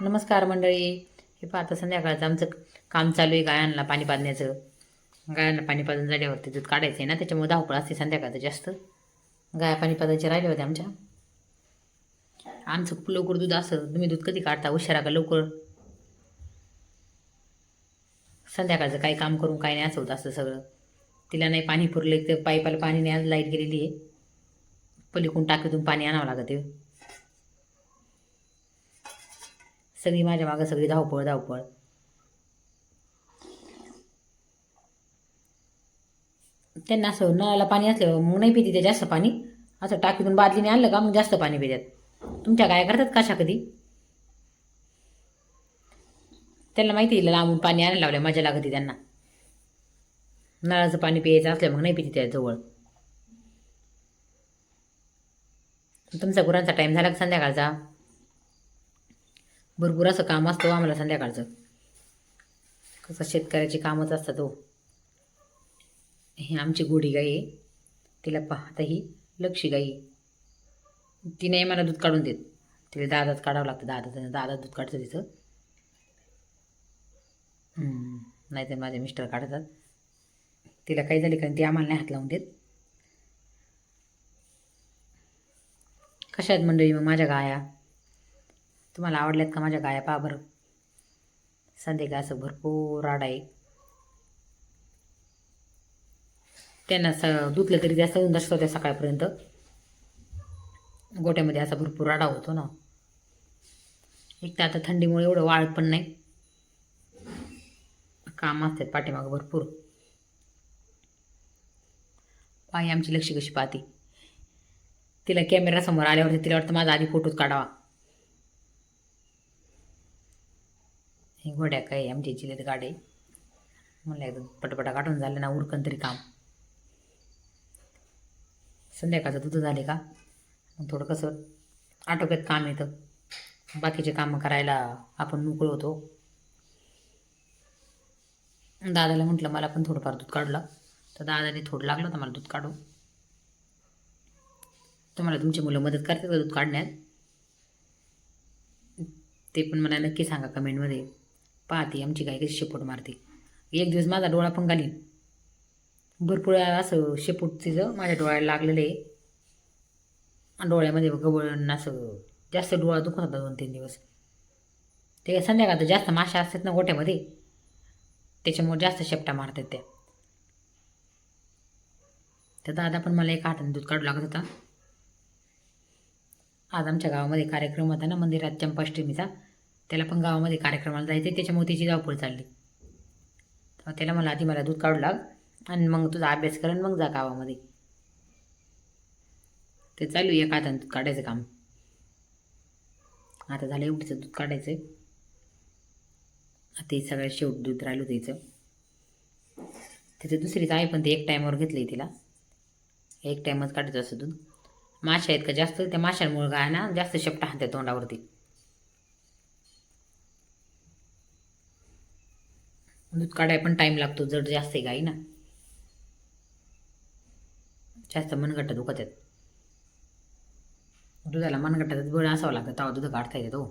नमस्कार मंडळी. हे पाहता संध्याकाळचं आमचं काम चालू आहे गायांना पाणी पाजण्याचं. गायांना पाणी पाजून झाल्यावरती दूध काढायचं आहे ना त्याच्यामुळे धावपळ असते संध्याकाळचं जास्त. गाया पाणी पाजायचे राहिले होते आमच्या. आमचं खूप लवकर दूध असं तुम्ही दूध कधी काढता? उशिरा का लवकर? संध्याकाळचं काही काम करून काही नाही असं होतं असं सगळं. तिला नाही पाणी पुरलं तर पाईपाला पाणी नाही आज लाइट गेलेली आहे. पलीकडून टाकीतून पाणी आणावं लागतं आहे सगळी माझ्या मागं सगळी धावपळ धावपळ. त्यांना असं नळाला पाणी असल्यावर मग नाही पिते ते जास्त पाणी. असं टाकीतून बादलीने आणलं का मग जास्त पाणी पितात तुमच्या गाय करतात कशा कधी? त्यांना माहिती दिलं लांबून पाणी आणायला लावलं मजा लागते त्यांना. नळाचं पाणी प्यायचं असलं मग नाही पिते त्या जवळ. तुमचा गुरांचा टाईम झाला का संध्याकाळचा? भरपूर असं काम असतं हो आम्हाला संध्याकाळचं. कसं शेतकऱ्याची कामच असतात हो. ही आमची गोडी गाई आहे. तिला पाहता ही लक्षी गाई आहे. ती नाही मला दूध काढून देत. तिला दादाच काढावं लागतं दादा दादा दूध काढतं तिचं. नाहीतर माझे मिस्टर काढतात. तिला काही झाली कारण ती आम्हाला नाही हात लावून देत. कशा आहेत मंडळी मग माझ्या गाया? तुम्हाला आवडल्यात का माझ्या गाया? पहा बरं. संध्याकाळ असं भरपूर राड आहे. त्यांना स धुतलं तरी जास्त होऊन दसतो त्या सकाळपर्यंत. गोट्यामध्ये असा भरपूर राडा होतो ना. एक तर आता थंडीमुळे एवढं वाळत पण नाही. काम असतात पाठीमागं भरपूर. पाय आमची लक्ष कशी पाहते. तिला कॅमेरा समोर आल्यावरती तिला वाटतं माझा आधी फोटोच काढावा. हे घोड्या काय आमच्या जिल्ह्यात गाडी म्हणलं एकदम पटपटा काढून झालं ना उरकन तरी काम. संध्याकाळचं दूध झाले का? मग थोडं कसं आटोक्यात काम येतं. बाकीचे कामं करायला आपण मोकळं होतो. दादाला म्हटलं मला पण थोडंफार दूध काढलं तर दादाने थोडं लागलं तर मला दूध काढू. तुम्हाला तुमची मुलं मदत करतात का दूध काढण्यात? ते पण मला नक्की सांगा कमेंटमध्ये. पाहते आमची गाय कशी शेपूट मारते. एक दिवस माझा डोळा पण घालीन भरपूर असं शेपूट तिचं माझ्या डोळ्याला लागलेलं आहे. आणि डोळ्यामध्ये गवळण असं जास्त डोळा दुखत होता दोन तीन दिवस. ते संध्याकाळ जास्त माशा असतात ना गोट्यामध्ये त्याच्यामुळे जास्त शेपटा मारतात त्या. तर दादा पण मला एक हाताने दूध काढू लागत होता. आज आमच्या गावामध्ये कार्यक्रम होता ना मंदिरात चंपाष्टमीचा. त्याला पण गावामध्ये कार्यक्रमाला जायचं त्याच्यामुळे त्याची धावपळ चालली. तर त्याला मला आधी मला दूध काढू लाग आणि मग तुझा अभ्यास कर आणि मग जा गावामध्ये. ते चालू आहे एका दूध काढायचं काम. आता झालं एवढीचं दूध काढायचं आता हे सगळ्यात शेवट दूध राहिलं त्याचं त्याचं दुसरीच आहे पण ते एक टायमावर घेतलं आहे तिला. एक टायमच काढायचं असं दूध. माशा आहेत का जास्त? त्या माशांमुळे काय ना जास्त शेपटा हातात तोंडावरती. दूध काढाय पण टाईम लागतो जड जास्त आहे गाई ना. जास्त मनगट्टा दुखत आहेत. दुधाला मनगट्टाच बळ असावं लागतं तेव्हा दूध काढता येते तो हो.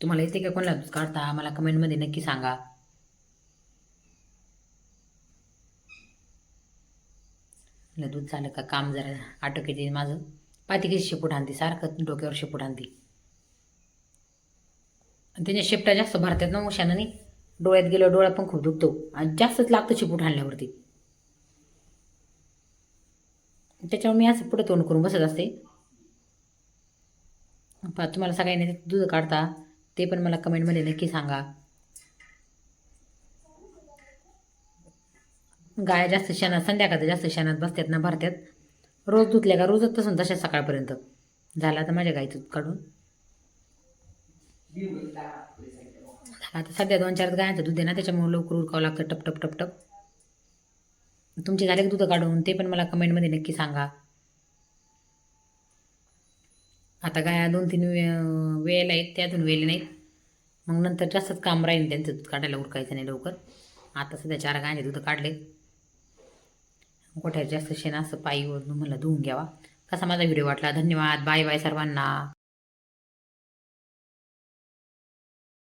तुम्हाला येते का कोणाला दूध काढता? मला कमेंटमध्ये नक्की सांगा. दूध झालं का काम जरा आटोक्यात येईल माझं. पाती कशी शेपूट आणते? सारखं डोक्यावर शेपूट आणते. आणि त्याच्या शेपटा जास्त भरतात ना उशानाने. डोळ्यात गेलो डोळा पण खूप दुखतो. आणि जास्तच लागतं शेपूट हाणल्यावरती त्याच्यावर मी असं पुढे तोंड करून बसत असते. पहा तुम्हाला सगळ्यांनी दूध काढता ते पण मला कमेंटमध्ये नक्की सांगा. गाय जास्त शेणात संध्याकाळचं जास्त शेणात बसतात ना भरतात. रोज धुतल्या का रोजच तसून तशा सकाळपर्यंत. झाला तर माझ्या गाईचं दूध काढून. आता सध्या दोन चार गायांचं दूध आहे ना त्याच्यामुळे लवकर उरकावं लागतं. टप टप टप टप. तुमचे झाले दूध काढून? ते पण मला कमेंटमध्ये नक्की सांगा. आता गाया दोन तीन वे वेळेला आहेत त्यातून वेळे नाहीत. मग नंतर जास्तच काम राहील त्यांचं दूध काढायला उरकायचं नाही लवकर. आता सध्या चार गायांचे दूध काढले कोठ्यात जास्त शेण असं पायीवर म्हणलं धुवून घ्यावा. कसा माझा व्हिडिओ वाटला? धन्यवाद. बाय बाय सर्वांना.